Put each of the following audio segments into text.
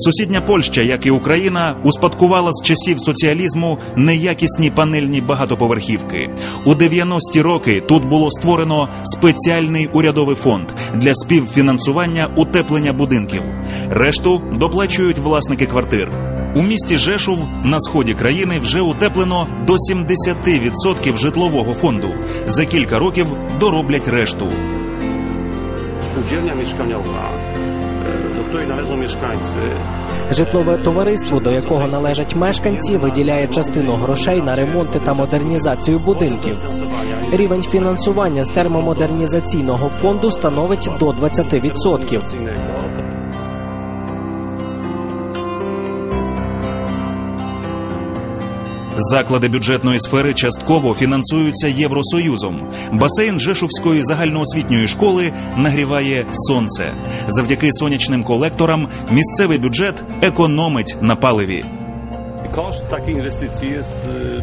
Сусідня Польща, як і Україна, успадкувала з часів соціалізму неякісні панельні багатоповерхівки. У 90-ті роки тут було створено спеціальний урядовий фонд для співфінансування утеплення будинків. Решту доплачують власники квартир. У місті Жешув на сході країни вже утеплено до 70% житлового фонду. За кілька років дороблять решту. Spółdzielnia mieszkaniowa, e, do której należą mieszkańcy, Житлове товариство, до якого належать мешканці, виділяє частину грошей на ремонти та модернізацію будинків. Рівень фінансування з термомодернізаційного фонду становить до 20%. Заклади бюджетної сфери частково фінансуються Євросоюзом. Басейн Жешувської загальноосвітньої школи нагріває сонце. Завдяки сонячним колекторам місцевий бюджет економить на паливі. Koszt takiej inwestycji jest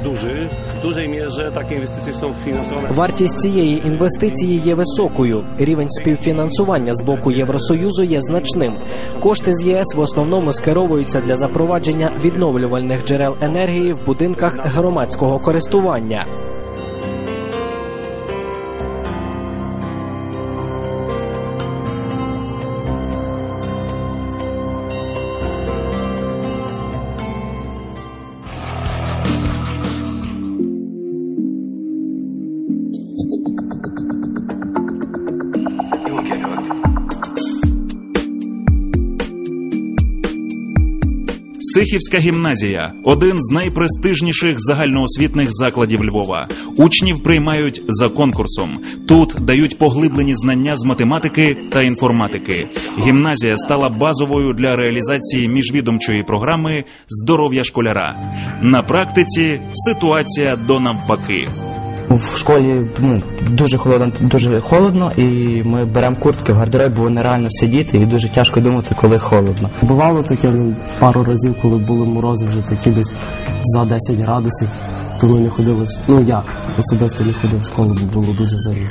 duży. W dużej mierze takie inwestycje są finansowane Вартість цієї інвестиції є високою. Рівень співфінансування з боку Євросоюзу є значним. Кошти з ЄС в основному скеровуються для запровадження відновлювальних джерел енергії в будинках громадського користування. Сихівська гімназія один з найпрестижніших загальноосвітних закладів Львова. Учнів приймають за конкурсом. Тут дають поглиблені знання з математики та інформатики. Гімназія стала базовою для реалізації міжвідомчої програми здоров'я школяра. На практиці ситуація до навпаки. В школі ну, дуже холодно, дуже холодно, і ми беремо куртки в гардероб, бо нереально сидіти, і дуже тяжко думати, коли холодно. Бувало таке ну, пару разів, коли були морози вже такі десь за 10 градусів, то ми не ходили. Ну я особисто не ходив в школу, бо було дуже зимно.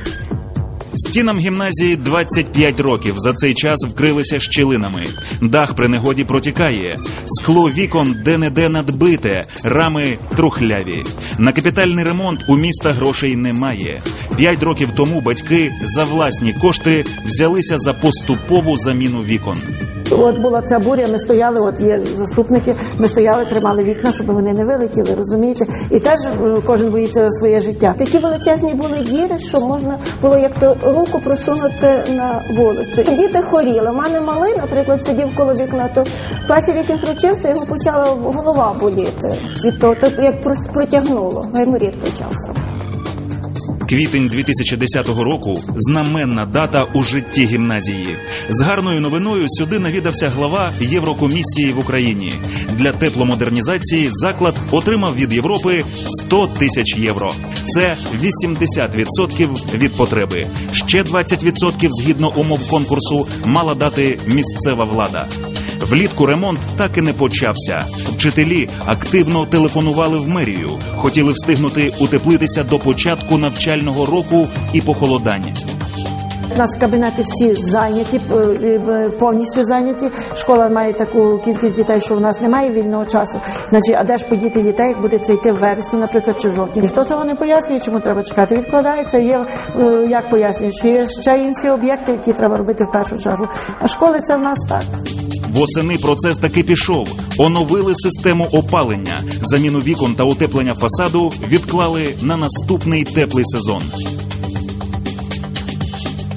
Стінам гімназії 25 років. За цей час вкрилися щілинами. Дах при негоді протікає. Скло вікон де-не-де надбите, рами трухляві. На капітальний ремонт у міста грошей немає. П'ять років тому батьки за власні кошти взялися за поступову заміну вікон. От була ця буря, ми стояли, от є заступники, ми стояли, тримали вікна, щоб вони не вилетіли, розумієте? І теж е, кожен боїться своє життя. Такі величезні були діри, що можна було як то руку просунути на вулицю. Діти хворіли. У мене малий, наприклад, сидів коло вікна, то перший рік він включився, його почала голова боліти. Від того, так як протягнуло, гайморіт почався. Квітень 2010 року знаменна дата у житті гімназії. З гарною новиною сюди навідався глава Єврокомісії в Україні. Для тепломодернізації заклад отримав від Європи 100 тисяч євро. Це 80% від потреби. Ще 20% згідно умов конкурсу мала дати місцева влада. Влітку ремонт так і не почався. Вчителі активно телефонували в мерію, хотіли встигнути утеплитися до початку навчального року і похолодання. У нас кабінети всі зайняті, е, е, повністю зайняті. Школа має таку кількість дітей, що в нас немає вільного часу. Значить, а де ж подіти дітей, як буде це йти в вересні, наприклад, чи в жовтні? Ніхто цього не пояснює, чому треба чекати. Відкладається. Є е, як пояснюють, що є ще інші об'єкти, які треба робити в першу чергу. А школи це в нас так. Восени процес таки пішов. Оновили систему опалення. Заміну вікон та утеплення фасаду відклали на наступний теплий сезон.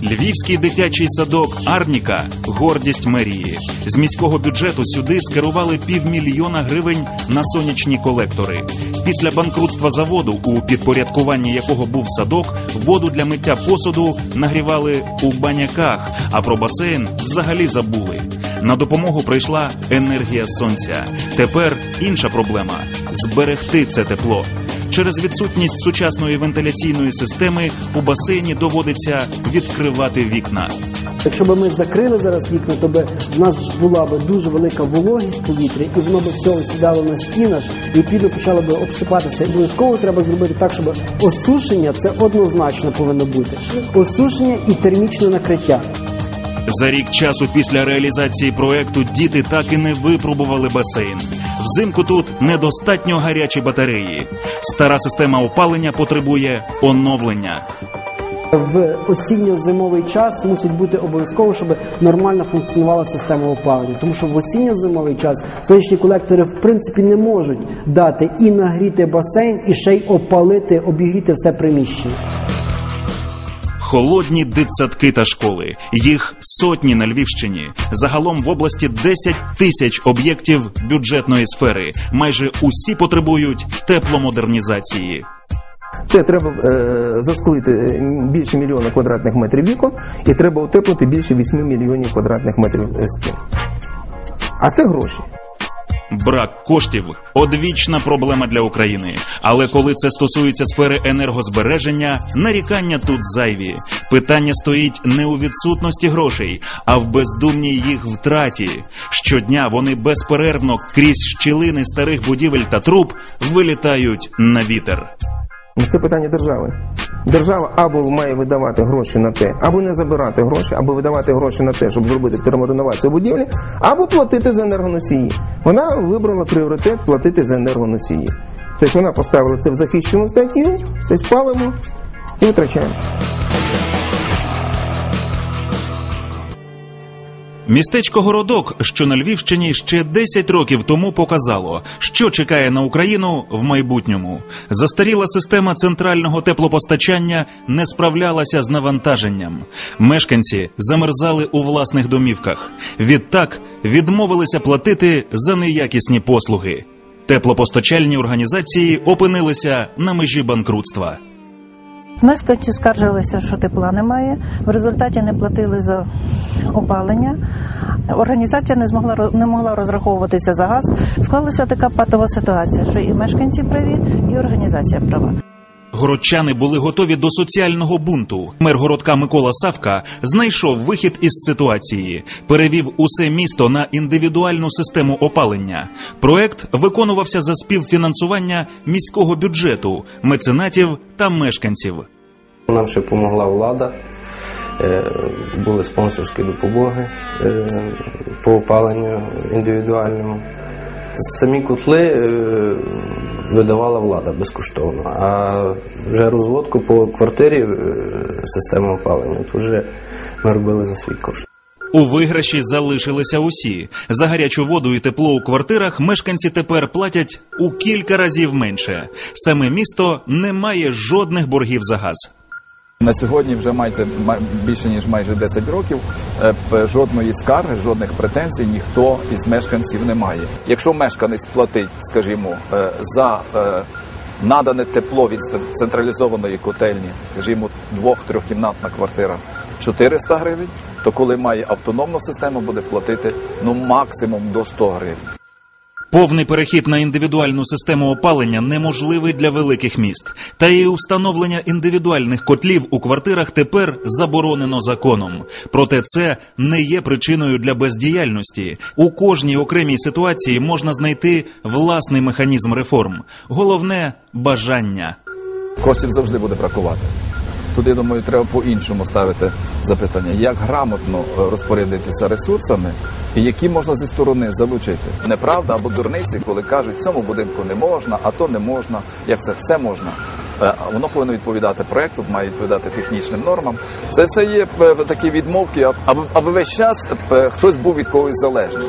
Львівський дитячий садок Арніка гордість мерії. З міського бюджету сюди скерували півмільйона гривень на сонячні колектори. Після банкрутства заводу, у підпорядкуванні якого був садок, воду для миття посуду нагрівали у баняках, а про басейн взагалі забули. На допомогу прийшла енергія сонця. Тепер інша проблема зберегти це тепло. Через відсутність сучасної вентиляційної системи у басейні доводиться відкривати вікна. Якщо б ми закрили зараз вікна, то би в нас була б дуже велика вологість повітря, і воно б все осідало на стінах, і відповідно почало б обсипатися. І обов'язково треба зробити так, щоб осушення це однозначно повинно бути. Осушення і термічне накриття. За рік часу після реалізації проекту діти так і не випробували басейн. Взимку тут недостатньо гарячі батареї. Стара система опалення потребує оновлення. В осінньо-зимовий час мусить бути обов'язково, щоб нормально функціонувала система опалення. Тому що в осінньо-зимовий час сонячні колектори в принципі не можуть дати і нагріти басейн, і ще й опалити, обігріти все приміщення. Холодні дитсадки та школи. Їх сотні на Львівщині. Загалом в області 10 тисяч об'єктів бюджетної сфери. Майже усі потребують тепломодернізації. Це треба е, засклити більше мільйона квадратних метрів вікон і треба утеплити більше 8 мільйонів квадратних метрів е, стін. А це гроші. Брак коштів одвічна проблема для України. Але коли це стосується сфери енергозбереження, нарікання тут зайві. Питання стоїть не у відсутності грошей, а в бездумній їх втраті. Щодня вони безперервно крізь щілини старих будівель та труб вилітають на вітер. Це питання держави. Держава або має видавати гроші на те, або не забирати гроші, або видавати гроші на те, щоб зробити термореновацію будівлі, або платити за енергоносії. Вона вибрала пріоритет платити за енергоносії. Тобто вона поставила це в захищену статтю, тобто палимо і витрачаємо. Містечко Городок, що на Львівщині ще 10 років тому показало, що чекає на Україну в майбутньому. Застаріла система центрального теплопостачання не справлялася з навантаженням. Мешканці замерзали у власних домівках. Відтак відмовилися платити за неякісні послуги. Теплопостачальні організації опинилися на межі банкрутства. Мешканці скаржилися, що тепла немає. В результаті не платили за опалення. Організація не змогла не могла розраховуватися за газ. Склалася така патова ситуація, що і мешканці праві, і організація права. Городчани були готові до соціального бунту. Мер городка Микола Савка знайшов вихід із ситуації, перевів усе місто на індивідуальну систему опалення. Проект виконувався за співфінансування міського бюджету, меценатів та мешканців. Нам ще допомогла влада, е, були спонсорські допомоги е, по опаленню індивідуальному. Самі котли е, видавала влада безкоштовно, а вже розводку по квартирі е, системи опалення то вже ми робили за свій кошт. У виграші залишилися усі. За гарячу воду і тепло у квартирах мешканці тепер платять у кілька разів менше. Саме місто не має жодних боргів за газ. На сьогодні вже маєте більше ніж майже 10 років. е, Жодної скарги, жодних претензій ніхто із мешканців не має. Якщо мешканець платить, скажімо, е, за е, надане тепло від централізованої котельні, скажімо, двох-трьохкімнатна квартира 400 гривень, то коли має автономну систему, буде платити ну максимум до 100 гривень. Повний перехід на індивідуальну систему опалення неможливий для великих міст. Та і установлення індивідуальних котлів у квартирах тепер заборонено законом. Проте це не є причиною для бездіяльності. У кожній окремій ситуації можна знайти власний механізм реформ. Головне бажання. коштів завжди буде бракувати. Туди, думаю, треба по-іншому ставити запитання, як грамотно е, розпорядитися ресурсами і які можна зі сторони залучити. Неправда або дурниці, коли кажуть, в цьому будинку не можна, а то не можна. Як це все можна? Е, Воно повинно відповідати проекту, має відповідати технічним нормам. Це все є е, такі відмовки, аби, весь час хтось був від когось залежний.